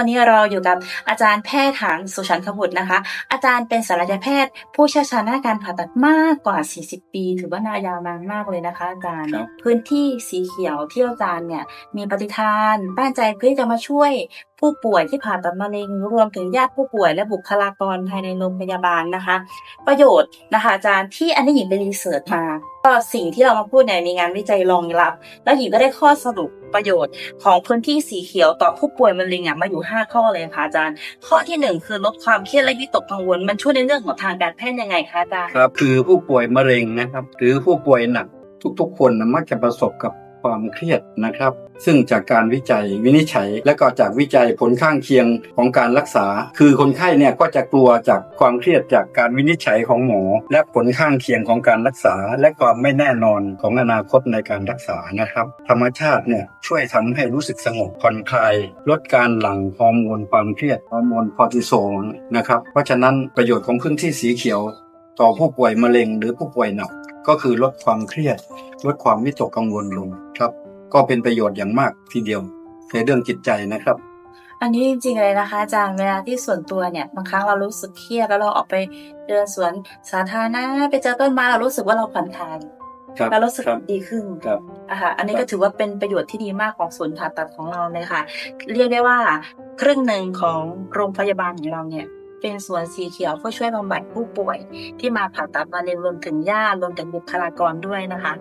วันนี้เราอยู่กับอาจารย์แพทย์หางสุชันขบุตรนะคะ อาจารย์เป็นศัลยแพทย์ ผู้เชี่ยวชาญด้านการผ่าตัดมากกว่า 40 ปี ถือว่านายาวนานมากเลยนะคะ อาจารย์ ครับ พื้นที่สีเขียวที่อาจารย์เนี่ยมีปฏิทานตั้งใจเพื่อจะมาช่วยผู้ป่วยที่ผ่าตัดมะเร็งรวมถึงญาติผู้ป่วยและบุคลากรภายในโรงพยาบาลนะคะ ประโยชน์นะคะ อาจารย์ที่อันนี้หญิงไปรีเสิร์ชมา ก็สิ่งที่เรามาพูดเนี่ยมีงานวิจัยรองรับ แล้วหญิงก็ได้ข้อสรุปประโยชน์ของพื้นที่สีเขียวต่อผู้ป่วยมะเร็งอะมาอยู่ 5 ข้อเลยค่ะอาจารย์ ข้อที่หนึ่งคือลดความเครียดและวิตกกังวล มันช่วยในเรื่องของทางการแพทย์ยังไงคะอาจารย์ครับคือผู้ป่วยมะเร็งนะครับ หรือผู้ป่วยหนักทุกๆ คนนะมักจะประสบกับ ความเครียดนะครับ ซึ่งจากการวิจัยวินิจฉัย และก็จากวิจัยผลข้างเคียงของการรักษา คือคนไข้เนี่ยก็จะกลัวจากความเครียดจากการวินิจฉัยของหมอ และผลข้างเคียงของการรักษา และความไม่แน่นอนของอนาคตในการรักษานะครับ ธรรมชาติเนี่ยช่วยทำให้รู้สึกสงบผ่อนคลายลดการหลั่งฮอร์โมนความเครียดฮอร์โมนคอร์ติซอลนะครับเพราะฉะนั้นประโยชน์ของพื้นที่สีเขียว ต่อผู้ป่วยมะเร็งหรือผู้ป่วยหนัก ก็คือลดความเครียด ลดความวิตกกังวลลงครับ ก็เป็นประโยชน์อย่างมากทีเดียวในเรื่องจิตใจนะครับ อันนี้จริงๆเลยนะคะอาจารย์เวลาที่ส่วนตัวเนี่ยบางครั้งเรารู้สึกเครียดแล้วเราออกไปเดินสวนสาธารณะไปเจอต้นไม้เรารู้สึกว่าเราผ่อนคลายครับเรารู้สึกครับดีขึ้นครับอะค่ะอันนี้ก็ถือว่าเป็นประโยชน์ที่ดีมากของศูนย์ผ่าตัดของเราเลยค่ะ เรียกได้ว่าครึ่งหนึ่งของโรงพยาบาลของเราเนี่ย เป็นสวนสีเขียวเพื่อช่วยบำบัดผู้ป่วย ที่มาผ่าตัดมะเร็งรวมถึงญาติรวมถึงบุคลากรด้วยนะคะ